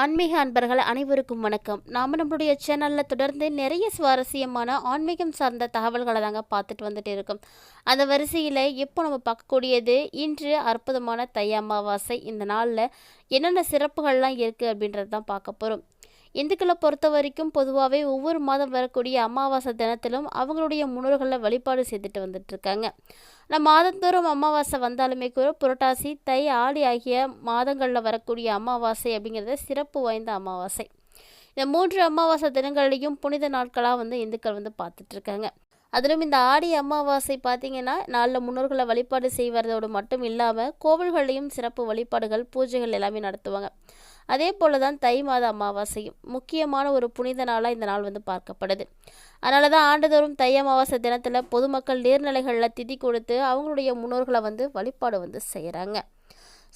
ஆன்மீக அன்பர்கள் அனைவருக்கும் வணக்கம். நாம் நம்மளுடைய சேனலில் தொடர்ந்து நிறைய சுவாரஸ்யமான ஆன்மீகம் சார்ந்த தகவல்களை தாங்க பார்த்துட்டு வந்துட்டு இருக்கோம். அந்த வரிசையில் இப்போ நம்ம பார்க்கக்கூடியது? இன்று அற்புதமான தை அமாவாசை. இந்த நாளில் என்னென்ன சிறப்புகள்லாம் இருக்குது அப்படின்றது தான் பார்க்க போகிறோம் இந்துக்களை பொறுத்த வரைக்கும் பொதுவாகவே ஒவ்வொரு மாதம் வரக்கூடிய அமாவாசை தினத்திலும் அவங்களுடைய முன்னோர்களை வழிபாடு செய்துட்டு வந்துட்டுருக்காங்க. நம்ம மாதந்தோறும் அமாவாசை வந்தாலுமே கூட புரட்டாசி தை ஆடி ஆகிய மாதங்களில் வரக்கூடிய அமாவாசை அப்படிங்கிறது சிறப்பு வாய்ந்த அமாவாசை. இந்த மூன்று அமாவாசை தினங்கள்லையும் புனித நாட்களாக வந்து இந்துக்கள் வந்து பார்த்துட்ருக்காங்க அதிலும் இந்த ஆடி அமாவாசை பார்த்திங்கன்னா நாளில் முன்னோர்களை வழிபாடு செய்வதோடு மட்டும் இல்லாமல் கோவில்கள்லையும் சிறப்பு வழிபாடுகள் பூஜைகள் எல்லாமே நடத்துவாங்க. அதே போல தான் தை மாத அமாவாசையும் முக்கியமான ஒரு புனித நாளாக இந்த நாள் வந்து பார்க்கப்படுது. அதனால தான் ஆண்டுதோறும் தை அமாவாசை தினத்தில் பொதுமக்கள் நீர்நிலைகளில் திதி கொடுத்து அவங்களுடைய முன்னோர்களை வந்து வழிபாடு வந்து செய்கிறாங்க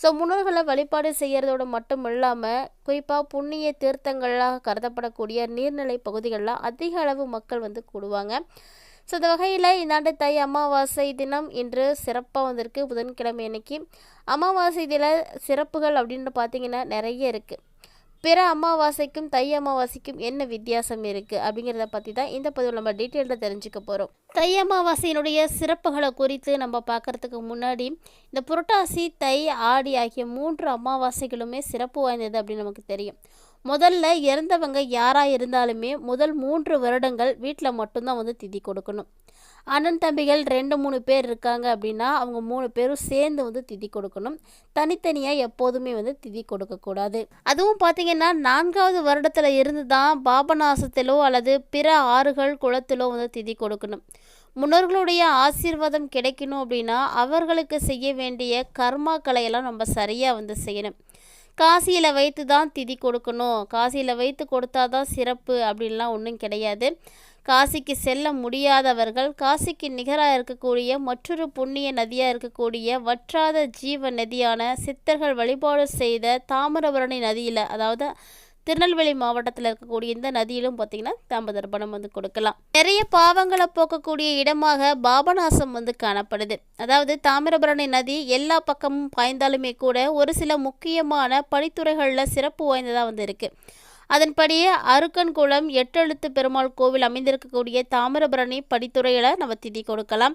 ஸோ முன்னோர்களை வழிபாடு செய்கிறதோடு மட்டும் இல்லாமல் குறிப்பாக புண்ணிய தீர்த்தங்களாக கருதப்படக்கூடிய நீர்நிலை பகுதிகளில் அதிக அளவு மக்கள் வந்து கூடுவாங்க. ஸோ இந்த வகையில் இந்த ஆண்டு தை அமாவாசை தினம் இன்று சிறப்பாக வந்திருக்கு. புதன்கிழமை அன்னைக்கு. அமாவாசை தின சிறப்புகள் அப்படின்னு பார்த்தீங்கன்னா நிறைய இருக்குது பிற அமாவாசைக்கும் தை அமாவாசைக்கும் என்ன வித்தியாசம் இருக்குது அப்படிங்கிறத பற்றி தான் இந்த பதிவில் நம்ம டீட்டெயிலில் தெரிஞ்சுக்க போகிறோம் தை அமாவாசையினுடைய சிறப்புகளை குறித்து நம்ம பார்க்குறதுக்கு முன்னாடி இந்த புரட்டாசி தை ஆடி ஆகிய மூன்று அமாவாசைகளுமே சிறப்பு வாய்ந்தது அப்படின்னு நமக்கு தெரியும். முதல்ல இறந்தவங்க யாராக இருந்தாலுமே முதல் மூன்று வருடங்கள் வீட்டில் மட்டும்தான் வந்து திதி கொடுக்கணும். அண்ணன் தம்பிகள் ரெண்டு மூணு பேர் இருக்காங்க அப்படின்னா அவங்க மூணு பேரும் சேர்ந்து வந்து திதி கொடுக்கணும். தனித்தனியாக எப்போதுமே வந்து திதி கொடுக்கக்கூடாது அதுவும் பார்த்திங்கன்னா நான்காவது வருடத்தில் இருந்து தான் பாபநாசத்திலோ அல்லது பிற ஆறுகள் குளத்திலோ வந்து திதி கொடுக்கணும். முன்னோர்களுடைய ஆசீர்வாதம் கிடைக்கணும் அப்படின்னா அவர்களுக்கு செய்ய வேண்டிய கர்மாக்களையெல்லாம் நம்ம சரியாக வந்து செய்யணும். காசியில் வைத்து தான் திதி கொடுக்கணும். காசியில் வைத்து கொடுத்தா தான் சிறப்பு அப்படின்லாம் ஒன்றும் கிடையாது. காசிக்கு செல்ல முடியாதவர்கள் காசிக்கு நிகராக இருக்கக்கூடிய மற்றொரு புண்ணிய நதியாக இருக்கக்கூடிய வற்றாத ஜீவ நதியான சித்தர்கள் வழிபாடு செய்த தாமிரபரணி நதியில் அதாவது திருநெல்வேலி மாவட்டத்தில் இருக்கக்கூடிய இந்த நதியிலும் பார்த்தீங்கன்னா தாம்பதர்ப்பணம் வந்து கொடுக்கலாம். நிறைய பாவங்களை போக்கக்கூடிய இடமாக பாபநாசம் வந்து காணப்படுது. அதாவது தாமிரபரணி நதி எல்லா பக்கமும் பாய்ந்தாலுமே கூட ஒரு சில முக்கியமான படித்துறைகளில் சிறப்பு வாய்ந்ததாக வந்து இருக்குது அதன்படியே அருக்கன்குளம் எட்டெழுத்து பெருமாள் கோவில் அமைந்திருக்கக்கூடிய தாமிரபரணி படித்துறையில் நம்ம திதி கொடுக்கலாம்.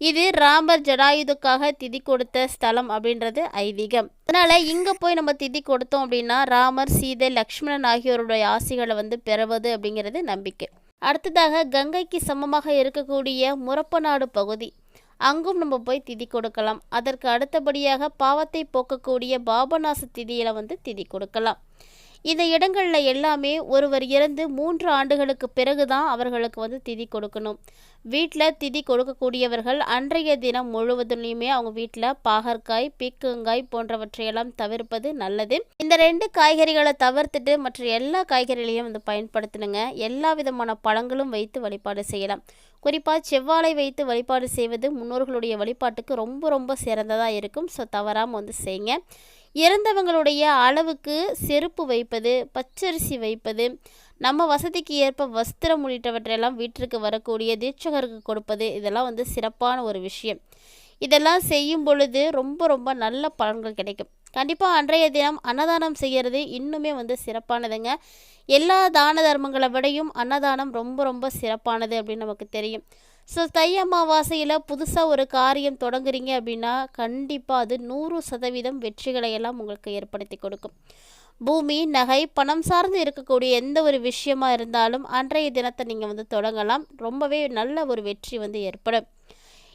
இது ராமர் ஜடாயுதுக்காக திதி கொடுத்த ஸ்தலம் அப்படின்றது ஐதீகம். அதனால் இங்கே போய் நம்ம திதி கொடுத்தோம் அப்படின்னா ராமர் சீதை லக்ஷ்மணன் ஆகியோருடைய ஆசைகளை வந்து பெறுவது அப்படிங்கிறது நம்பிக்கை. அடுத்ததாக கங்கைக்கு சமமாக இருக்கக்கூடிய முரப்பநாடு பகுதி. அங்கும் நம்ம போய் திதி கொடுக்கலாம். அதற்கு அடுத்தபடியாக பாவத்தை போக்கக்கூடிய பாபநாச திதியில் வந்து திதி கொடுக்கலாம். இந்த இடங்களில் எல்லாமே ஒருவர் இறந்து மூன்று ஆண்டுகளுக்கு பிறகு தான் அவர்களுக்கு வந்து திதி கொடுக்கணும். வீட்டில் திதி கொடுக்கக்கூடியவர்கள் அன்றைய தினம் முழுவதுலையுமே அவங்க வீட்டில் பாகற்காய் பீக்கங்காய் போன்றவற்றையெல்லாம் தவிர்ப்பது நல்லது. இந்த ரெண்டு காய்கறிகளை தவிர்த்துட்டு மற்ற எல்லா காய்கறிகளையும் வந்து பயன்படுத்தணுங்க. எல்லா விதமான பழங்களும் வைத்து வழிபாடு செய்யலாம். குறிப்பாக செவ்வாழை வைத்து வழிபாடு செய்வது முன்னோர்களுடைய வழிபாட்டுக்கு ரொம்ப ரொம்ப சிறந்ததாக இருக்கும். ஸோ தவறாமல் வந்து செய்யுங்க. இறந்தவங்களுடைய அளவுக்கு செருப்பு வைப்பது பச்சரிசி வைப்பது நம்ம வசதிக்கு ஏற்ப வஸ்திரம் உள்ளிட்டவற்றையெல்லாம் வீட்டிற்கு வரக்கூடிய தீட்சகருக்கு கொடுப்பது இதெல்லாம் வந்து சிறப்பான ஒரு விஷயம். இதெல்லாம் செய்யும் பொழுது ரொம்ப ரொம்ப நல்ல பலன்கள் கிடைக்கும். கண்டிப்பாக அன்றைய தினம் அன்னதானம் செய்கிறது இன்னுமே வந்து சிறப்பானதுங்க. எல்லா தான தர்மங்களை விடையும் அன்னதானம் ரொம்ப ரொம்ப சிறப்பானது அப்படின்னு நமக்கு தெரியும். ஸோ தை அமாவாசையில் புதுசாக ஒரு காரியம் தொடங்குறீங்க அப்படின்னா கண்டிப்பாக அது நூறு சதவீதம் வெற்றிகளை எல்லாம் உங்களுக்கு ஏற்படுத்தி கொடுக்கும். பூமி நகை பணம் சார்ந்து இருக்கக்கூடிய எந்த ஒரு விஷயமா இருந்தாலும் அன்றைய தினத்தை நீங்கள் வந்து தொடங்கலாம். ரொம்பவே நல்ல ஒரு வெற்றி வந்து ஏற்படும்.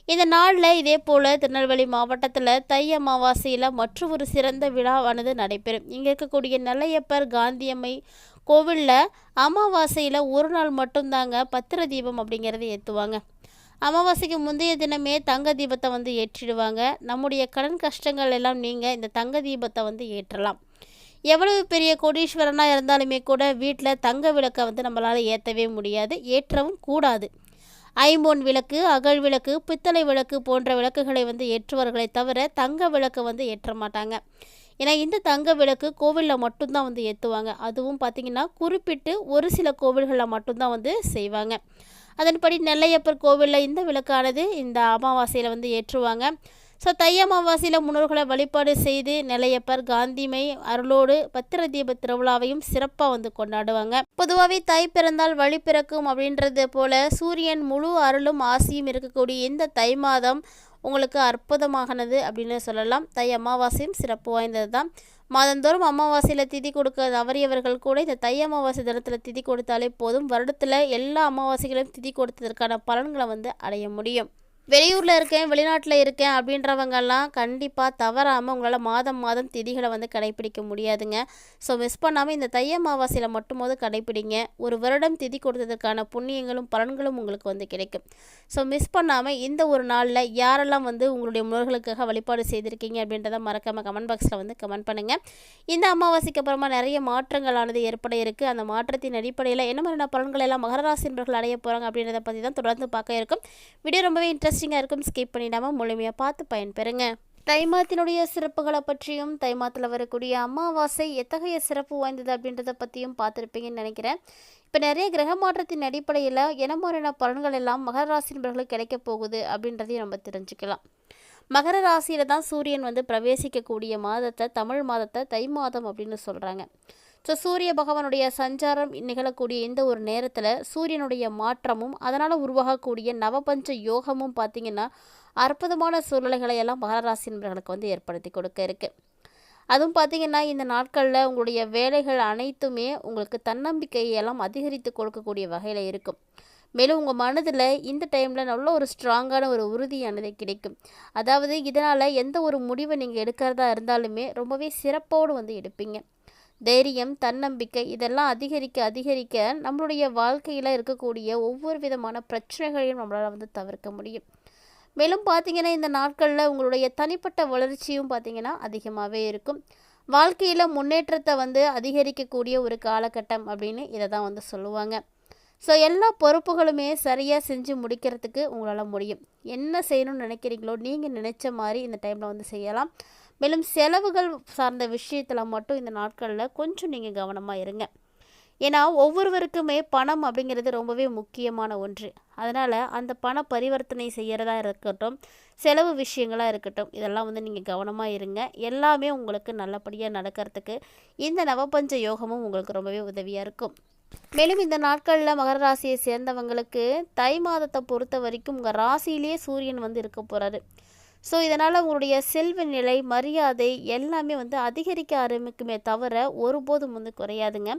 இந்த நாளில் இதே போல் திருநெல்வேலி மாவட்டத்தில் தை அமாவாசையில் மற்றும் ஒரு சிறந்த விழாவானது நடைபெறும். இங்கே இருக்கக்கூடிய நெல்லையப்பர் காந்தியம்மை கோவிலில் அமாவாசையில் ஒரு நாள் மட்டும்தாங்க பத்திர தீபம் அப்படிங்கிறத ஏற்றுவாங்க அமாவாசைக்கு முந்தைய தினமே தங்க தீபத்தை வந்து ஏற்றிடுவாங்க. நம்முடைய கடன் கஷ்டங்கள் எல்லாம் நீங்கள் இந்த தங்க தீபத்தை வந்து ஏற்றலாம். எவ்வளவு பெரிய கோடீஸ்வரனாக இருந்தாலுமே கூட வீட்டில் தங்க விளக்கை வந்து நம்மளால் ஏற்றவே முடியாது. ஏற்றவும் கூடாது. ஐம்பொன் விளக்கு அகல் விளக்கு பித்தளை விளக்கு போன்ற விளக்குகளை வந்து ஏற்றுவார்களை தவிர தங்க விளக்கு வந்து ஏற்ற மாட்டாங்க. ஏன்னா இந்த தங்க விளக்கு கோவிலில் மட்டும்தான் வந்து ஏற்றுவாங்க அதுவும் பார்த்திங்கன்னா குறிப்பிட்டு ஒரு சில கோவில்களில் மட்டும்தான் வந்து செய்வாங்க. அதன்படி நெல்லையப்பர் கோவிலில் இந்த விளக்கானது இந்த அமாவாசையில் வந்து ஏற்றுவாங்க. ஸோ தை அமாவாசையில் முன்னோர்களை வழிபாடு செய்து நிலையப்பர் காந்திமை அருளோடு பத்திர தீப திருவிழாவையும் சிறப்பாக வந்து கொண்டாடுவாங்க. பொதுவாகவே தை பிறந்தால் வழி பிறக்கும் அப்படின்றது போல சூரியன் முழு அருளும் ஆசியும் இருக்கக்கூடிய இந்த தை மாதம் உங்களுக்கு அற்புதமாகனது அப்படின்னு சொல்லலாம். தை அமாவாசையும் சிறப்பு வாய்ந்தது தான் மாதந்தோறும் அமாவாசையில் திதி கொடுக்க தவறியவர்கள் கூட இந்த தை அமாவாசை தினத்தில் திதி கொடுத்தாலே போதும். வருடத்தில் எல்லா அமாவாசைகளையும் திதி கொடுத்ததற்கான பலன்களை வந்து அடைய முடியும். வெளியூரில் இருக்கேன் வெளிநாட்டில் இருக்கேன் அப்படின்றவங்கெல்லாம் கண்டிப்பாக தவறாமல் உங்களால் மாதம் மாதம் திதிகளை வந்து கடைப்பிடிக்க முடியாதுங்க. ஸோ மிஸ் பண்ணாமல் இந்த தைய அமாவாசையில் மட்டும்போது கடைப்பிடிங்க. ஒரு வருடம் திதி கொடுத்ததுக்கான புண்ணியங்களும் பலன்களும் உங்களுக்கு வந்து கிடைக்கும். ஸோ மிஸ் பண்ணாமல் இந்த ஒரு நாளில் யாரெல்லாம் வந்து உங்களுடைய முன்னோர்களுக்காக வழிபாடு செய்திருக்கீங்க அப்படின்றத மறக்காமல் கமெண்ட் பாக்ஸில் வந்து கமெண்ட் பண்ணுங்கள் இந்த அமாவாசைக்கு அப்புறமா நிறைய மாற்றங்களானது ஏற்பட இருக்குது அந்த மாற்றத்தின் அடிப்படையில் என்ன மாதிரியான பலன்கள் எல்லாம் மகர நண்பர்கள் அடைய போகிறாங்க அப்படின்றத பற்றி தான் தொடர்ந்து பார்க்க இருக்கும். வீடியோ ரொம்பவே இன்ட்ரெஸ்டிங்காக இருக்கும் ஸ்கிப் பண்ணிடாமல் முழுமையாக பார்த்து பயன்பெறுங்க. தைமாத்தினுடைய சிறப்புகளை பற்றியும் தைமாத்தில் வரக்கூடிய அமாவாசை எத்தகைய சிறப்பு வாய்ந்தது அப்படின்றத பற்றியும் பார்த்துருப்பீங்கன்னு நினைக்கிறேன். இப்போ நிறைய கிரக மாற்றத்தின் அடிப்படையில் என்ன மாதிரியான பலன்கள் எல்லாம் மகர ராசினர்களுக்கு கிடைக்கப் கிடைக்க போகுது அப்படின்றதையும் நம்ம தெரிஞ்சுக்கலாம். மகர ராசியில் தான் சூரியன் வந்து பிரவேசிக்கக்கூடிய மாதத்தை தமிழ் மாதத்தை தை மாதம் அப்படின்னு சொல்கிறாங்க ஸோ சூரிய பகவானுடைய சஞ்சாரம் நிகழக்கூடிய இந்த ஒரு நேரத்தில் சூரியனுடைய மாற்றமும் அதனால் உருவாகக்கூடிய நவபஞ்ச யோகமும் பார்த்திங்கன்னா அற்புதமான சூழ்நிலைகளை எல்லாம் மகராசி நண்பர்களுக்கு வந்து ஏற்படுத்தி கொடுக்க இருக்குது அதுவும் பார்த்திங்கன்னா இந்த நாட்களில் உங்களுடைய வேலைகள் அனைத்துமே உங்களுக்கு தன்னம்பிக்கையெல்லாம் அதிகரித்து கொடுக்கக்கூடிய வகையில் இருக்கும். மேலும் உங்கள் மனதில் இந்த டைமில் நல்ல ஒரு ஸ்ட்ராங்கான ஒரு உறுதியானது கிடைக்கும். அதாவது இதனால் எந்த ஒரு முடிவை நீங்கள் எடுக்கிறதா இருந்தாலுமே ரொம்பவே சிறப்போடு வந்து எடுப்பீங்க. தைரியம் தன்னம்பிக்கை இதெல்லாம் அதிகரிக்க அதிகரிக்க நம்மளுடைய வாழ்க்கையில் இருக்கக்கூடிய ஒவ்வொரு விதமான பிரச்சனைகளையும் நம்மளால் வந்து தவிர்க்க முடியும். மேலும் பார்த்தீங்கன்னா இந்த நாட்களில் உங்களுடைய தனிப்பட்ட வளர்ச்சியும் பார்த்தீங்கன்னா அதிகமாகவே இருக்கும். வாழ்க்கையில் முன்னேற்றத்தை வந்து அதிகரிக்கக்கூடிய ஒரு காலகட்டம் அப்படின்னு இதை தான் வந்து சொல்லுவாங்க. ஸோ எல்லா பொறுப்புகளுமே சரியாக செஞ்சு முடிக்கிறதுக்கு உங்களால் முடியும். என்ன செய்யணும்னு நினைக்கிறீங்களோ நீங்கள் நினச்ச மாதிரி இந்த டைமில் வந்து செய்யலாம். மேலும் செலவுகள் சார்ந்த விஷயத்தில் மட்டும் இந்த நாட்களில் கொஞ்சம் நீங்கள் கவனமாக இருங்க. ஏன்னா ஒவ்வொருவருக்குமே பணம் அப்படிங்கிறது ரொம்பவே முக்கியமான ஒன்று. அதனால் அந்த பண பரிவர்த்தனை செய்கிறதா இருக்கட்டும் செலவு விஷயங்களாக இருக்கட்டும் இதெல்லாம் வந்து நீங்கள் கவனமாக இருங்க. எல்லாமே உங்களுக்கு நல்லபடியாக நடக்கிறதுக்கு இந்த நவபஞ்ச யோகமும் உங்களுக்கு ரொம்பவே உதவியாக இருக்கும். மேலும் இந்த நாட்களில் மகர ராசியை சேர்ந்தவங்களுக்கு தை மாதத்தை பொறுத்த வரைக்கும் உங்கள் ராசியிலேயே சூரியன் வந்து இருக்க போகிறாரு ஸோ இதனால் உங்களுடைய செல்வ நிலை மரியாதை எல்லாமே வந்து அதிகரிக்க ஆரம்பிக்குமே தவிர ஒருபோதும் வந்து குறையாதுங்க.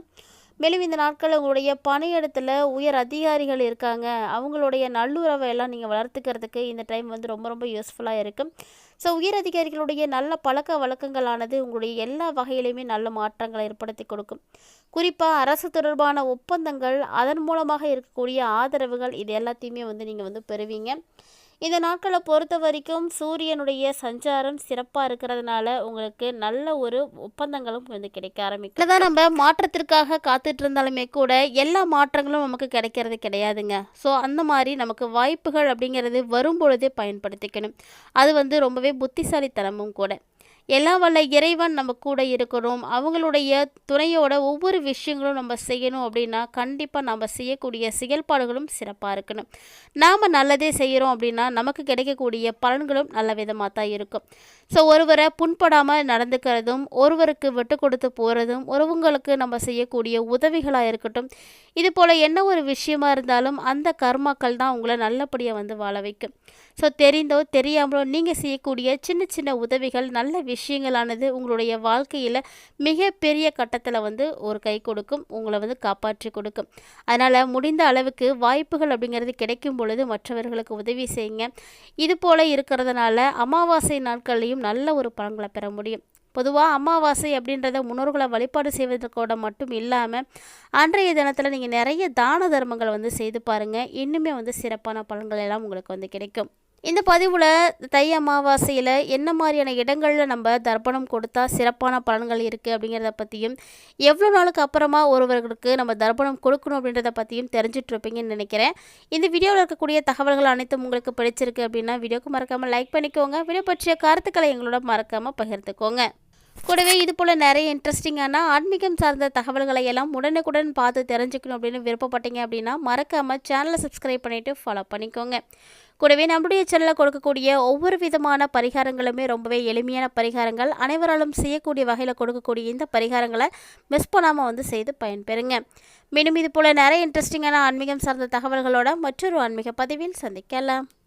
மேலும் இந்த நாட்களில் உங்களுடைய பணியிடத்தில் உயர் அதிகாரிகள் இருக்காங்க. அவங்களுடைய நல்லுறவை எல்லாம் நீங்கள் வளர்த்துக்கிறதுக்கு இந்த டைம் வந்து ரொம்ப ரொம்ப யூஸ்ஃபுல்லாக இருக்கும் ஸோ உயர் அதிகாரிகளுடைய நல்ல பழக்க வழக்கங்களானது உங்களுடைய எல்லா வகையிலையுமே நல்ல மாற்றங்களை ஏற்படுத்தி கொடுக்கும். குறிப்பாக அரசு தொடர்பான ஒப்பந்தங்கள் அதன் மூலமாக இருக்கக்கூடிய ஆதரவுகள் இது எல்லாத்தையுமே வந்து நீங்கள் வந்து பெறுவீங்க. இந்த நாட்களை பொறுத்த வரைக்கும் சூரியனுடைய சஞ்சாரம் சிறப்பாக இருக்கிறதுனால உங்களுக்கு நல்ல ஒரு ஒப்பந்தங்களும் வந்து கிடைக்க ஆரம்பிக்கும். தான் நம்ம மாற்றத்திற்காக காத்துட்டு இருந்தாலுமே கூட எல்லா மாற்றங்களும் நமக்கு கிடைக்கிறது கிடையாதுங்க. ஸோ அந்த மாதிரி நமக்கு வாய்ப்புகள் அப்படிங்கிறது வரும்பொழுதே பயன்படுத்திக்கணும். அது வந்து ரொம்பவே புத்திசாலித்தனமும் கூட. எல்லாம் வல்ல இறைவன் நம்ம கூட இருக்கணும். அவங்களுடைய துணையோட ஒவ்வொரு விஷயங்களும் நம்ம செய்யணும் அப்படின்னா கண்டிப்பாக நம்ம செய்யக்கூடிய செயல்பாடுகளும் சிறப்பாக இருக்கணும். நாம் நல்லதே செய்கிறோம் அப்படின்னா நமக்கு கிடைக்கக்கூடிய பலன்களும் நல்ல விதமாக தான் இருக்கும். ஸோ ஒருவரை புண்படாமல் நடந்துக்கிறதும் ஒருவருக்கு விட்டு கொடுத்து போகிறதும் ஒருவங்களுக்கு நம்ம செய்யக்கூடிய உதவிகளாக இருக்கட்டும். இது போல் என்ன ஒரு விஷயமா இருந்தாலும் அந்த கர்மாக்கள் தான் உங்களை நல்லபடியாக வந்து வாழ வைக்கும். ஸோ தெரிந்தோ தெரியாமலோ நீங்கள் செய்யக்கூடிய சின்ன சின்ன உதவிகள் நல்ல விஷயங்களானது உங்களுடைய வாழ்க்கையில் மிகப்பெரிய கட்டத்தில் வந்து ஒரு கை கொடுக்கும் உங்களை வந்து காப்பாற்றி கொடுக்கும். அதனால் முடிந்த அளவுக்கு வாய்ப்புகள் அப்படிங்கிறது கிடைக்கும் பொழுது மற்றவர்களுக்கு உதவி செய்யுங்க. இது போல் இருக்கிறதுனால அமாவாசை நாட்கள்லையும் நல்ல ஒரு பலன்களை பெற முடியும். பொதுவாக அமாவாசை அப்படின்றத முன்னோர்களை வழிபாடு செய்வதற்கோட மட்டும் இல்லாமல் அன்றைய தினத்தில் நீங்கள் நிறைய தான தர்மங்கள் வந்து செய்து பாருங்கள் இன்னுமே வந்து சிறப்பான பலன்கள் எல்லாம் உங்களுக்கு வந்து கிடைக்கும். இந்த பதிவில் தை அமாவாசையில் என்ன மாதிரியான இடங்களில் நம்ம தர்ப்பணம் கொடுத்தா சிறப்பான பலன்கள் இருக்குது அப்படிங்கிறத பற்றியும் எவ்வளோ நாளுக்கு அப்புறமா ஒருவர்களுக்கு நம்ம தர்ப்பணம் கொடுக்கணும் அப்படின்றத பற்றியும் தெரிஞ்சிட்ருப்பீங்கன்னு நினைக்கிறேன். இந்த வீடியோவில் இருக்கக்கூடிய தகவல்கள் அனைத்தும் உங்களுக்கு பிடிச்சிருக்கு அப்படின்னா வீடியோக்கு மறக்காமல் லைக் பண்ணிக்கோங்க. வீடியோ பற்றிய கருத்துக்களை எங்களோட மறக்காமல் பகிர்ந்துக்கோங்க. கூடவே இது போல் நிறைய இன்ட்ரெஸ்டிங்கான ஆன்மீகம் சார்ந்த தகவல்களை எல்லாம் உடனுக்குடன் பார்த்து தெரிஞ்சுக்கணும் அப்படின்னு விருப்பப்பட்டீங்க அப்படின்னா மறக்காமல் சேனலை சப்ஸ்கிரைப் பண்ணிவிட்டு ஃபாலோ பண்ணிக்கோங்க. கூடவே நம்முடைய சேனலில் கொடுக்கக்கூடிய ஒவ்வொரு விதமான பரிகாரங்களுமே ரொம்பவே எளிமையான பரிகாரங்கள். அனைவராலும் செய்யக்கூடிய வகையில் கொடுக்கக்கூடிய இந்த பரிகாரங்களை மிஸ் பண்ணாமல் வந்து செய்து பயன்பெறுங்க. மேலும் இது போல் நிறைய இன்ட்ரெஸ்டிங்கான ஆன்மீகம் சார்ந்த தகவல்களோட மற்றொரு ஆன்மீக பதிவில் சந்திக்கலாம்.